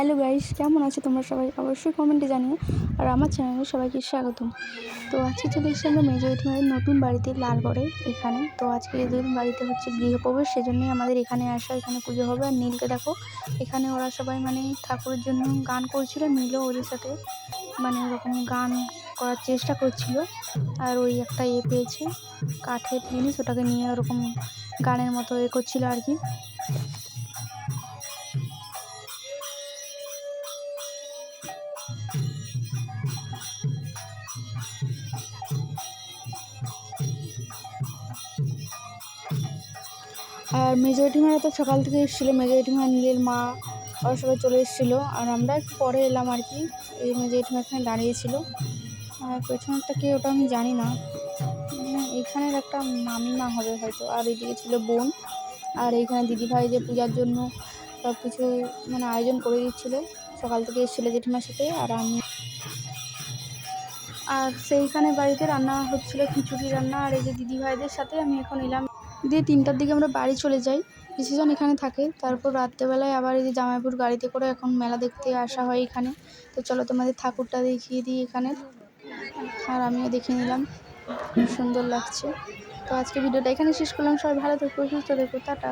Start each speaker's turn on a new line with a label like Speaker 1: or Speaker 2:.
Speaker 1: Hello guys, কেমন আছো তোমরা সবাই? অবশ্যই কমেন্টে জানিও। আর আমার চ্যানেলে সবাইকে স্বাগতম। তো আজকে চলে এসেছি আমরা মেজর মায়ের নতুন বাড়িতে লালগড়ে এখানে। তো আজকে এদের বাড়িতে হচ্ছে গৃহপ্রবেশ, সেজন্যই আমাদের এখানে আসা, এখানে পুজো হবে। আর নীলকে দেখো, এখানে ওরা সবাই মানে ঠাকুরের জন্য গান করছিল, নীলও ওদের সাথে মানে ওরকম গান করার চেষ্টা করছিল। আর ওই একটা এ পেয়েছে, কাঠের জিনিস, ওটাকে নিয়ে ওরকম গানের মতো এ করছিল আর কি। আর মেজরিটি মারা তো সকাল থেকে এসেছিল। মেজরিটি মা নীলের মা ওরা সবাই চলে এসেছিল। আর আমরা একটু পরে এলাম আর কি। এই মেজরিটি মা এখানে দাঁড়িয়েছিল। আর পেছনেরটা কে ওটা আমি জানি না। মানে এখানের একটা মামিমা হবে হয়তো। আর এদিকে ছিল বোন। আর এইখানে দিদিভাই যে পূজার জন্য সব কিছু মানে আয়োজন করে দিচ্ছিল। সকাল থেকে এসেছিল জেঠিমার সাথে, আর আমি আর সেইখানে বাড়িতে রান্না হচ্ছিল খিচুড়ি রান্না, আর এই যে দিদিভাইদের সাথে আমি এখন এলাম। দিয়ে তিনটার দিকে আমরা বাড়ি চলে যাই কিছুজন এখানে থাকে। তারপর রাত্রেবেলায় আবার এই যে জামাইপুর গাড়িতে করে এখন মেলা দেখতে আসা হয় এখানে। তো চলো তোমাদের ঠাকুরটা দেখিয়ে দিই এখানে। আর আমিও দেখে নিলাম সুন্দর লাগছে। তো আজকে ভিডিওটা এখানে শেষ করলাম। সবাই ভালো থেকো, সুস্থ থেকো, টাটা।